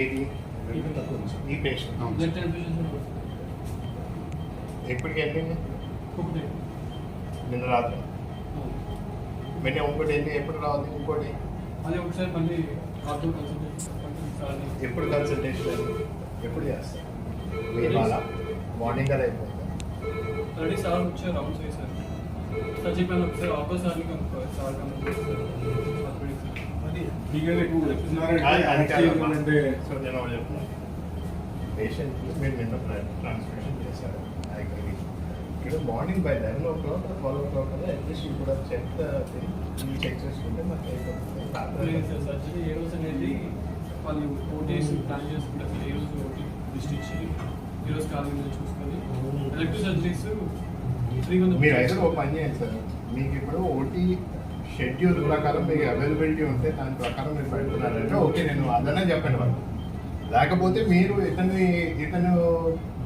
ఏది? ఈ పేషెంట్ ఎప్పటికి వెళ్ళింది నిన్న రాత్రి. మళ్ళీ ఇంకోటి వెళ్ళి ఎప్పుడు రావాలి? ఇంకోటి? అదే ఒకసారి మళ్ళీ ఎప్పుడు కన్సల్టేషన్ ఎప్పుడు చేస్తారు? మీరు మార్నింగ్ కదా అయిపోతుంది ఆల్రెడీ సార్ వచ్చారు రౌండ్స్ వేశారు. సార్ చెప్పాను ఒకసారి ఆటో సార్ని సార్ సో నేను చెప్తున్నాను పేషెంట్ మీరు నిన్న ట్రాన్స్మిషన్ చేశారు I ఇక్కడ morning by eleven o'clock twelve o'clock కదా అట్లీస్ట్ ఇప్పుడు కూడా చెక్ చెక్ చేసుకుంటే మాకు అయిపోతుంది సర్జరీ ఏ రోజు అనేది వాళ్ళు ఓటీస్ ప్లాన్ చేసుకుంటే ఏ రోజు ఓటీ లిస్ట్ ఇచ్చి ఏ రోజు కాలం మీద చూసుకొని ఎలక్ట్రిక్ సర్జరీస్ త్రీ మీరు అయితే ఒక పని చేయండి సార్ మీకు ఇప్పుడు ఓటీ షెడ్యూల్ ప్రకారం మీకు అవైలబిలిటీ ఉంటే దాని ప్రకారం మీరు పెడుతున్నారంటే ఓకే నేను అదనే చెప్పండి వాళ్ళు. లేకపోతే మీరు ఇతని ఇతను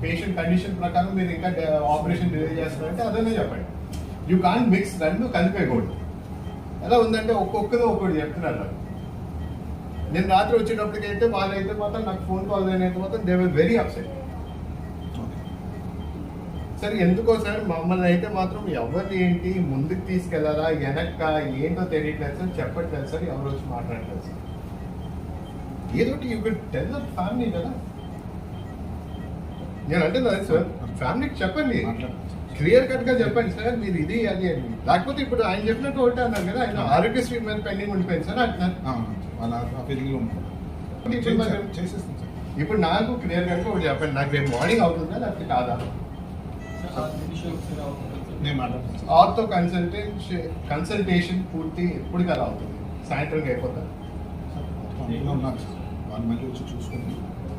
పేషెంట్ కండిషన్ ప్రకారం మీరు ఇంకా ఆపరేషన్ డిలే చేస్తారంటే అదనే చెప్పండి. యూ కాన్ మిక్స్ రెండు కలిపేయకూడదు. ఎలా ఉందంటే ఒక్కొక్కరు ఒక్కటి చెప్తున్నారు నాకు నేను రాత్రి వచ్చేటప్పటికైతే వాళ్ళైతే మాత్రం నాకు ఫోన్ కాల్ అయినైతే మాత్రం దే వర్ వెరీ అప్సెట్ సరే ఎందుకో సార్ మమ్మల్ని అయితే మాత్రం ఎవరిని ఏంటి ముందుకు తీసుకెళ్ళాలా వెనక్క ఏంటో తెలియట్లేదు సార్ చెప్పట్లేదు సార్ ఎవరు వచ్చి మాట్లాడలేదు సార్. ఏదో you can tell the family కదా. నేను అంటే సార్ ఫ్యామిలీకి చెప్పండి. క్లియర్ కట్గా చెప్పండి సార్ మీరు ఇది అది అని లేకపోతే ఇప్పుడు ఆయన చెప్పినట్టు ఒకటే అన్నారు కదా ఆయన ఆరోగ్యశ్రీ మీద పెండింగ్ ఉండిపోయింది సార్ అంటున్నారు. వాళ్ళ ఇప్పుడు నాకు క్లియర్ కట్గా ఒకటి చెప్పండి. నాకు రేపు మార్నింగ్ అవుతుందా లేకపోతే కాదా? ఆర్థో కన్సల్టేషన్ కన్సల్టేషన్ పూర్తి ఎప్పుడు కదా అవుతుంది సాయంత్రం సార్. వాళ్ళు మళ్ళీ వచ్చి చూసుకుని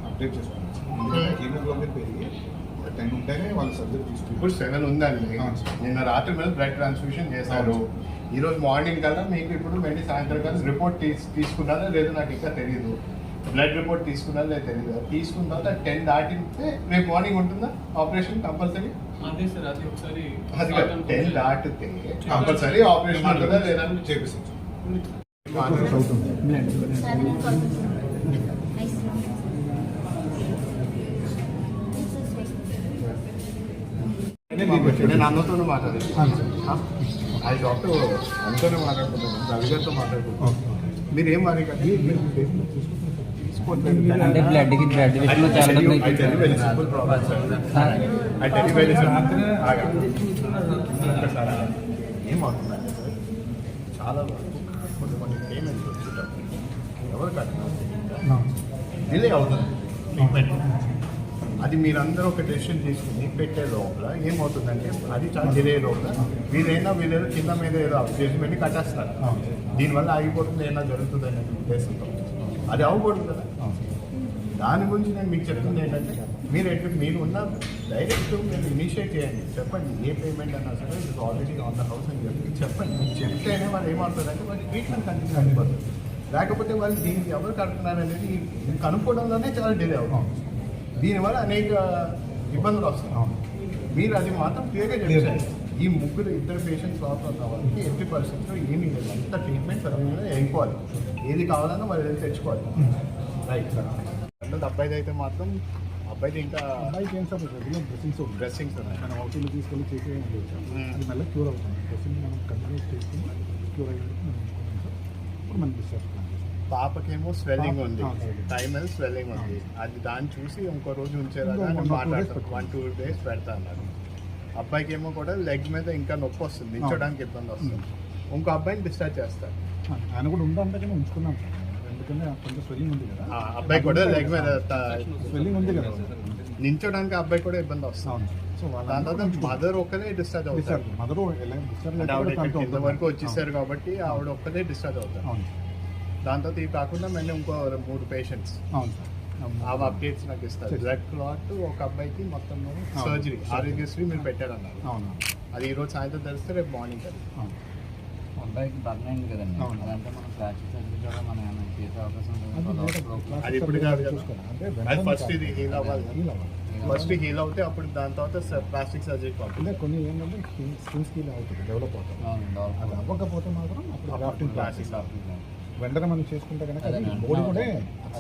అప్డేట్ చేసుకోండి హీమోగ్లోబిన్ పెరిగి టెన్ ఉంటేనే వాళ్ళు సర్జరీ తీసుకుంటారు. ఇప్పుడు సెవెన్ ఉందండి. నిన్న రాత్రి మీద బ్లడ్ ట్రాన్స్ఫ్యూషన్ చేశారు. అవును ఈ రోజు మార్నింగ్ కల్లా మీకు ఇప్పుడు వెళ్ళి సాయంత్రం కల్లా రిపోర్ట్ తీసుకున్నారా లేదో నాకు ఇంకా తెలియదు బ్లడ్ రిపోర్ట్ తీసుకున్నారా లేదు తెలియదు తీసుకున్న తర్వాత టెన్ దాటితే రేపు మార్నింగ్ ఉంటుందా? ఆపరేషన్ కంపల్సరీ అదే సార్ అది ఒకసారి అది సార్ టెన్ కనుక్కుంటే- దాటితే కంపల్సరీ ఆపరేషన్ ఉంటుందా లేదా చేపిస్తాం సార్ నేను అన్నతోనే మాట్లాడాను అది డాక్టర్ అందుతోనే మాట్లాడుకుంటున్నాను రవి గారితో మాట్లాడుకుంటున్నాను మీరు ఏం మరి అంటే బ్లడ్కి బ్లడ్ విషయంలో చాలా సార్. చాలా వరకు కొన్ని కొన్ని పేమెంట్స్ వచ్చేటప్పుడు ఎవరు కట్టినా డిలే అవుతుంది. ట్రీట్మెంట్ అది మీరందరూ ఒక డెసిషన్ తీసుకుని పెట్టే లోపల ఏమవుతుందంటే అది చాలా డిలే లోపల వీరైనా వీళ్ళేదో కింద మీద ఏదో అప్డేట్మెంట్ కట్టేస్తారు. దీనివల్ల ఆగిపోతుంది ఏమైనా జరుగుతుంది అనే ఉద్దేశంతో. అది అవ్వకూడదు కదా. దాని గురించి నేను మీకు చెప్తుంది ఏంటంటే మీరు ఎటు మీరు ఉన్న డైరెక్ట్ మీరు ఇనిషియేట్ చేయండి. చెప్పండి ఏ పేమెంట్ అన్నా సరే ఇది ఆల్రెడీ ఆన్ ద హౌస్ అని చెప్పి చెప్పండి. మీరు చెప్తేనే వాళ్ళు ఏమవుతుందంటే వాళ్ళు ట్రీట్మెంట్ కంటిన్యూ అయిపోతుంది లేకపోతే వాళ్ళు దీనికి ఎవరు కడుతున్నారు అనేది కనుక్కోవడంలోనే చాలా డిలే అవుతుంది. దీనివల్ల అనేక ఇబ్బందులు వస్తాయి. మీరు అది మాత్రం క్లియర్గా చెప్పారు. ఈ ముగ్గురు ఇద్దరు పేషెంట్స్ లోపల ఉన్న వాళ్ళకి ఎట్టి పరిస్థితుల్లో ఏమీ లేదు. అంత ట్రీట్మెంట్ సరైన అయిపోవాలి. ఏది కావాలన్నా వాళ్ళు వెళ్ళి తెచ్చుకోవాలి. రైట్ అంటే అబ్బాయిది అయితే మాత్రం అబ్బాయిది ఇంకా అబ్బాయికి ఏం సార్ రెగ్యులర్ డ్రెస్సింగ్స్ డ్రెస్సింగ్స్ మనం అవుటీలు తీసుకెళ్ళి చేసే మ్మ్. అది మళ్ళీ క్యూర్ అవుతుంది. డ్రెస్సింగ్ మనం కంటిన్యూ చేసుకుని క్యూర్ అయ్యేది మనం ఇప్పుడు మనం డిశ్చార్జ్ పాపకేమో స్వెల్లింగ్ ఉంది. టైమల్ స్వెల్లింగ్. ఉంది. అది దాన్ని చూసి ఇంకో రోజు ఉంచేలాగా మాట్లాడతాను వన్ టూ డేస్ పెడతా అన్నారు అబ్బాయికి ఏమో కూడా లెగ్ మీద ఇంకా నొప్పి వస్తుంది. నిల్చోడానికి ఇబ్బంది వస్తుంది. ఇంకో అబ్బాయిని డిశ్చార్జ్ చేస్తారు ఆయన కూడా ఉందంటే కానీ ఉంచుకున్నాం సార్. ఎందుకంటే కొంచెం స్వెల్లింగ్ ఉంది కదా. అబ్బాయి కూడా లెగ్ మీద స్వెల్లింగ్ ఉంది కదా. నించోడానికి అబ్బాయి కూడా ఇబ్బంది వస్తుంది. సో దాని తర్వాత మదర్ ఒక్కదే డిశ్చార్జ్ అవుతారు మదర్ కింద వరకు వచ్చేసారు కాబట్టి ఆవిడ ఒక్కదే డిశ్చార్జ్ అవుతారు. తర్వాత ఇవి కాకుండా మళ్ళీ ఇంకో మూడు పేషెంట్స్ అవును ఆ అప్డేట్స్ నాకు ఇస్తారు. బ్లడ్ క్లాట్ ఒక అబ్బాయికి మొత్తం సర్జరీ ఆరోగ్యశ్రీ మీరు పెట్టారన్నారు. అవును. అది ఈ రోజు సాయంత్రం తెలిస్తే రేపు మార్నింగ్ అది అబ్బాయికి బర్న్ అయింది కదండి. అవును. అదంటే మనం ప్లాస్టిక్ సర్జరీ కూడా మనం ఏమైనా చేసే అవకాశం అది ఉంటుంది లేదా అది ఇప్పుడు కాదు ఫస్ట్. ఇది heal అవ్వాలి. ఫస్ట్ హీల్ అవుతే అప్పుడు దాని తర్వాత ప్లాస్టిక్ సర్జరీ అంటే కొన్ని ఏంటంటే స్కిన్ స్కిన్ స్కిల్ అవుతుంది డెవలప్ అవుతుంది. అది అవ్వకపోతే మాత్రం అప్పుడు ప్లాస్టిక్ వెంటనే మనం చేసుకుంటే కనుక బాడీ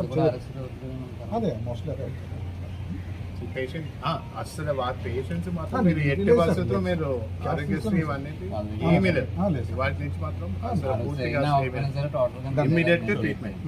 కూడా అది మోస్ట్లీ అదే. పేషెంట్ అసలు పేషెంట్స్ మాత్రం మీరు ఎట్టి పరిస్థితుల్లో. మీరు ఆరోగ్యశ్రీ ఇవన్నీ వాళ్ళు ఏమీ లేదు. వాటి నుంచి మాత్రం ఇమ్మీడియట్ ట్రీట్మెంట్.